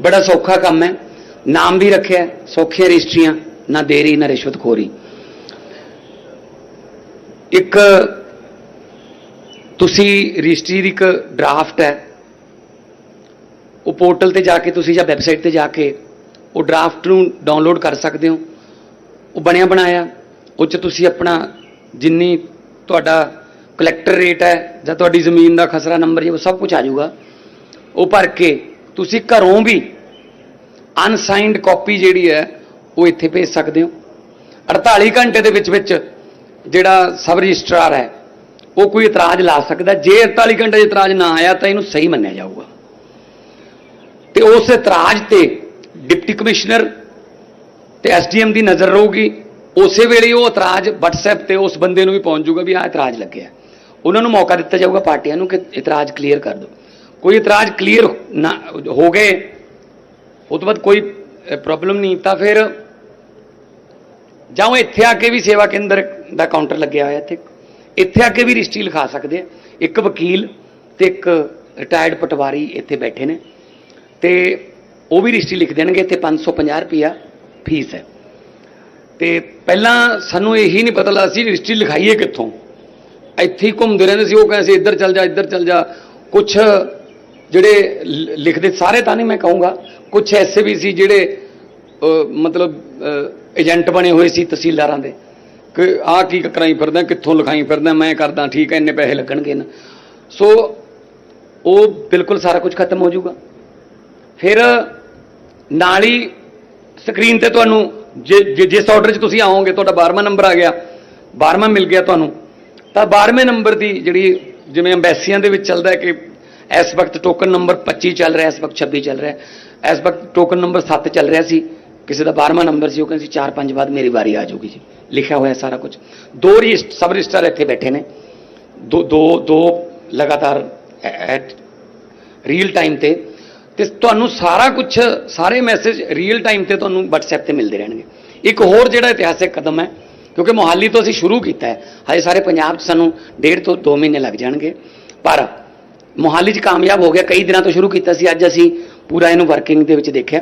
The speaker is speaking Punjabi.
ਬੜਾ ਸੌਖਾ ਕੰਮ ਹੈ। ਨਾਮ ਵੀ ਰੱਖਿਆ, ਸੌਖੀਆਂ ਰਜਿਸਟਰੀਆਂ, ਨਾ ਦੇਰੀ, ਨਾ ਰਿਸ਼ਵਤਖੋਰੀ ਇੱਕ ਤੁਸੀਂ ਰਜਿਸਟਰੀ ਦੀ ਇੱਕ ਡਰਾਫਟ ਹੈ। ਉਹ ਪੋਰਟਲ ਤੇ ਜਾ ਕੇ ਤੁਸੀਂ ਜਾਂ ਵੈਬਸਾਈਟ ਤੇ ਜਾ ਕੇ ਉਹ ਡਰਾਫਟ ਨੂੰ ਡਾਊਨਲੋਡ ਕਰ ਸਕਦੇ ਹੋ। ਉਹ ਬਣਿਆ ਬਣਾਇਆ, ਉਹ ਚ ਤੁਸੀਂ ਆਪਣਾ ਜਿੰਨੀ ਤੁਹਾਡਾ ਕਲੈਕਟਰ ਰੇਟ ਹੈ ਜਾਂ ਤੁਹਾਡੀ ਜ਼ਮੀਨ ਦਾ ਖਸਰਾ ਨੰਬਰ ਹੈ ਉਹ ਸਭ ਕੁਝ ਆ ਜਾਊਗਾ। ਉਹ ਭਰ ਕੇ ਤੁਸੀਂ ਘਰੋਂ ਵੀ ਅਨਸਾਈਨਡ ਕਾਪੀ ਜਿਹੜੀ ਹੈ, ਉਹ ਇੱਥੇ ਭੇਜ ਸਕਦੇ ਹੋ। 48 ਘੰਟੇ ਦੇ ਵਿੱਚ ਵਿੱਚ ਜਿਹੜਾ ਸਬ ਰਜਿਸਟਰਾਰ ਹੈ, ਉਹ ਕੋਈ ਇਤਰਾਜ਼ ਲਾ ਸਕਦਾ। ਜੇ 48 ਘੰਟੇ 'ਚ ਇਤਰਾਜ਼ ਨਾ ਆਇਆ, ਤਾਂ ਇਹਨੂੰ ਸਹੀ ਮੰਨਿਆ ਜਾਊਗਾ। ਤੇ ਉਸ ਇਤਰਾਜ਼ ਤੇ ਡਿਪਟੀ ਕਮਿਸ਼ਨਰ ਤੇ ਐਸਡੀਐਮ ਦੀ ਨਜ਼ਰ ਰਹੂਗੀ। ਉਸੇ ਵੇਲੇ ਉਹ ਇਤਰਾਜ਼ WhatsApp ਤੇ ਉਸ ਬੰਦੇ ਨੂੰ ਵੀ ਪਹੁੰਚ ਜਾਊਗਾ ਵੀ ਆਹ ਇਤਰਾਜ਼ ਲੱਗਿਆ। ਉਹਨਾਂ ਨੂੰ ਮੌਕਾ ਦਿੱਤਾ ਜਾਊਗਾ, ਪਾਰਟੀਆਂ ਨੂੰ, ਕਿ ਇਤਰਾਜ਼ ਕਲੀਅਰ ਕਰ ਦਿਓ। ਕੋਈ ਇਤਰਾਜ਼ ਕਲੀਅਰ ਨਾ ਹੋ ਗਏ, ਉਹ ਤੋਂ ਬਾਅਦ ਕੋਈ ਪ੍ਰੋਬਲਮ ਨਹੀਂ, ਤਾਂ ਫਿਰ ਜਾਂ ਉਹ ਇੱਥੇ ਆ ਕੇ ਵੀ ਸੇਵਾ ਕੇਂਦਰ ਦਾ ਕਾਊਂਟਰ ਲੱਗਿਆ ਹੋਇਆ ਇੱਥੇ। ਇੱਥੇ ਆ ਕੇ ਵੀ ਰਜਿਸਟਰੀ ਲਿਖਾ ਸਕਦੇ ਆ। ਇੱਕ ਵਕੀਲ ਤੇ ਇੱਕ ਰਿਟਾਇਰਡ ਪਟਵਾਰੀ ਇੱਥੇ ਬੈਠੇ ਨੇ ਤੇ ਉਹ ਵੀ ਰਜਿਸਟਰੀ ਲਿਖ ਦੇਣਗੇ, ਇੱਥੇ 550 ਰੁਪਿਆ ਫੀਸ ਹੈ। ਤੇ ਪਹਿਲਾਂ ਸਾਨੂੰ ਇਹੀ ਨਹੀਂ ਪਤਾ ਲੱਗਦਾ ਸੀ ਰਜਿਸਟਰੀ ਲਿਖਾਈਏ ਕਿੱਥੋਂ। ਇੱਥੇ ਹੀ ਘੁੰਮਦੇ ਰਹਿੰਦੇ ਸੀ, ਉਹ ਕਹਿੰਦੇ ਸੀ ਇੱਧਰ ਚੱਲ ਜਾ, ਇੱਧਰ ਚੱਲ ਜਾ। ਕੁਛ ਜਿਹੜੇ ਲ- ਲਿਖਦੇ ਸਾਰੇ ਤਾਂ ਨਹੀਂ ਮੈਂ ਕਹੂੰਗਾ। ਕੁਝ ਐਸੇ ਵੀ ਸੀ ਜਿਹੜੇ ਮਤਲਬ ਏਜੰਟ ਬਣੇ ਹੋਏ ਸੀ ਤਹਿਸੀਲਦਾਰਾਂ ਦੇ। ਕਿ ਆਹ ਕੀ ਕਰਾਈ ਫਿਰਦਾ, ਕਿੱਥੋਂ ਲਿਖਾਈ ਫਿਰਦਾ, ਮੈਂ ਕਰਦਾ, ਠੀਕ ਹੈ, ਇੰਨੇ ਪੈਸੇ ਲੱਗਣਗੇ ਨਾ। ਸੋ, ਉਹ ਬਿਲਕੁਲ ਸਾਰਾ ਕੁਝ ਖਤਮ ਹੋ ਜਾਊਗਾ। ਫਿਰ ਨਾਲ ਹੀ ਸਕਰੀਨ ਤੇ ਤੁਹਾਨੂੰ, ਜੇ, ਜੇ- ਜਿਸ ਆਰਡਰ 'ਚ ਤੁਸੀਂ ਆਓਗੇ, ਤੁਹਾਡਾ 12ਵਾਂ ਨੰਬਰ ਆ ਗਿਆ। 12ਵਾਂ ਮਿਲ ਗਿਆ ਤੁਹਾਨੂੰ। ਤਾਂ 12ਵੇਂ ਨੰਬਰ ਦੀ ਜਿਹੜੀ, ਜਿਵੇਂ ਐਮਬੈਸੀਆਂ ਦੇ ਵਿੱਚ ਚੱਲਦਾ ਹੈ ਕਿ ਇਸ ਵਕਤ ਟੋਕਨ ਨੰਬਰ 25 ਚੱਲ ਰਿਹਾ, ਇਸ ਵਕਤ 26 ਚੱਲ ਰਿਹਾ। ਇਸ ਵਕਤ ਟੋਕਨ ਨੰਬਰ 7 ਚੱਲ ਰਿਹਾ ਸੀ। ਕਿਸੇ ਦਾ 12ਵਾਂ ਨੰਬਰ ਸੀ, ਉਹ ਕਹਿੰਦੇ ਸੀ 4-5 ਬਾਅਦ ਮੇਰੀ ਵਾਰੀ ਆ ਜਾਊਗੀ ਜੀ। ਲਿਖਿਆ ਹੋਇਆ ਸਾਰਾ ਕੁਝ। ਦੋ ਰਜਿਸਟ ਸਬ ਰਜਿਸਟਰ ਇੱਥੇ ਬੈਠੇ ਨੇ। ਦੋ ਦੋ ਦੋ ਲਗਾਤਾਰ ਐਟ ਰੀਅਲ ਟਾਈਮ ਤੇ। ਤੇ ਤੁਹਾਨੂੰ ਸਾਰਾ ਕੁਝ ਸਾਰੇ ਮੈਸੇਜ ਰੀਅਲ ਟਾਈਮ ਤੇ ਤੁਹਾਨੂੰ WhatsApp ਤੇ ਮਿਲਦੇ ਰਹਿਣਗੇ। ਇੱਕ ਹੋਰ ਜਿਹੜਾ ਇਤਿਹਾਸਿਕ ਕਦਮ ਹੈ, ਕਿਉਂਕਿ ਮੋਹਾਲੀ ਤੋਂ ਅਸੀਂ ਸ਼ੁਰੂ ਕੀਤਾ ਹੈ। ਹਜੇ ਸਾਰੇ ਪੰਜਾਬ 'ਚ ਸਾਨੂੰ ਡੇਢ ਤੋਂ 2 ਮਹੀਨੇ ਲੱਗ ਜਾਣਗੇ। ਪਰ ਮੋਹਾਲੀ 'ਚ ਕਾਮਯਾਬ ਹੋ ਗਿਆ। ਕਈ ਦਿਨਾਂ ਤੋਂ ਸ਼ੁਰੂ ਕੀਤਾ ਸੀ। ਅੱਜ ਅਸੀਂ ਪੂਰਾ ਇਹਨੂੰ ਵਰਕਿੰਗ ਦੇ ਵਿੱਚ ਦੇਖਿਆ।